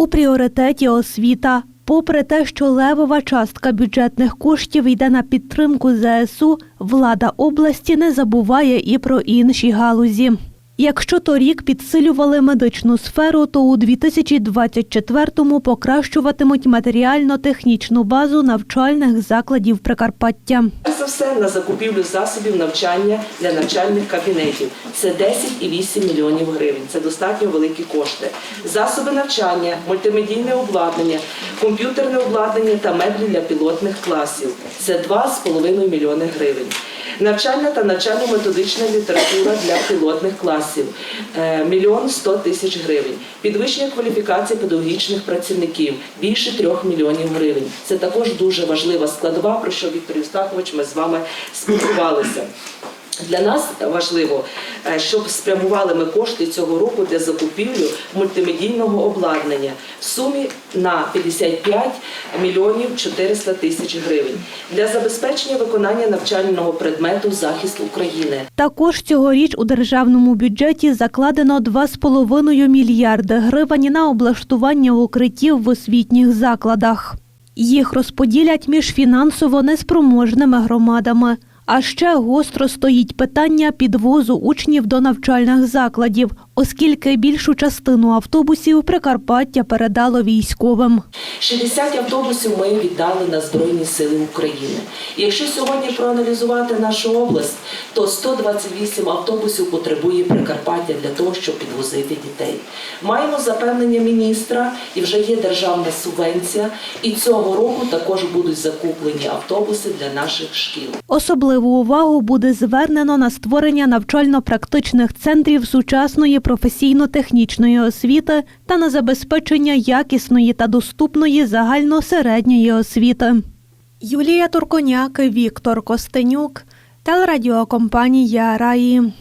У пріоритеті освіта. Попри те, що левова частка бюджетних коштів йде на підтримку ЗСУ, влада області не забуває і про інші галузі. Якщо торік підсилювали медичну сферу, то у 2024-му покращуватимуть матеріально-технічну базу навчальних закладів Прикарпаття. Все на закупівлю засобів навчання для навчальних кабінетів. Це 10,8 мільйонів гривень. Це достатньо великі кошти. Засоби навчання, мультимедійне обладнання, комп'ютерне обладнання та меблі для пілотних класів. Це 2,5 мільйони гривень. Навчальна та навчально-методична література для пілотних класів е, мільйон 100 тисяч гривень. Підвищення кваліфікації педагогічних працівників більше 3 мільйонів гривень. Це також дуже важлива складова, про що Віктор Юстахович ми з вами спілкувалися. Для нас важливо, е, щоб спрямували ми кошти цього року для закупівлю мультимедійного обладнання в сумі на 55 мільйонів 400 тисяч гривень для забезпечення виконання навчального предмету захист України. Також цьогоріч у державному бюджеті закладено 2,5 мільярди гривень на облаштування укриттів в освітніх закладах. Їх розподілять між фінансово неспроможними громадами. А ще гостро стоїть питання підвозу учнів до навчальних закладів, оскільки більшу частину автобусів Прикарпаття передало військовим. 60 автобусів ми віддали на Збройні Сили України. Якщо сьогодні проаналізувати нашу область, то 128 автобусів потребує Прикарпаття для того, щоб підвозити дітей. Маємо запевнення міністра, і вже є державна субвенція. І цього року також будуть закуплені автобуси для наших шкіл. Особливу увагу буде звернено на створення навчально-практичних центрів сучасної професійно-технічної освіти та на забезпечення якісної та доступної загальносередньої освіти. Юлія Турконяк, Віктор Костенюк, телерадіокомпанія Раї.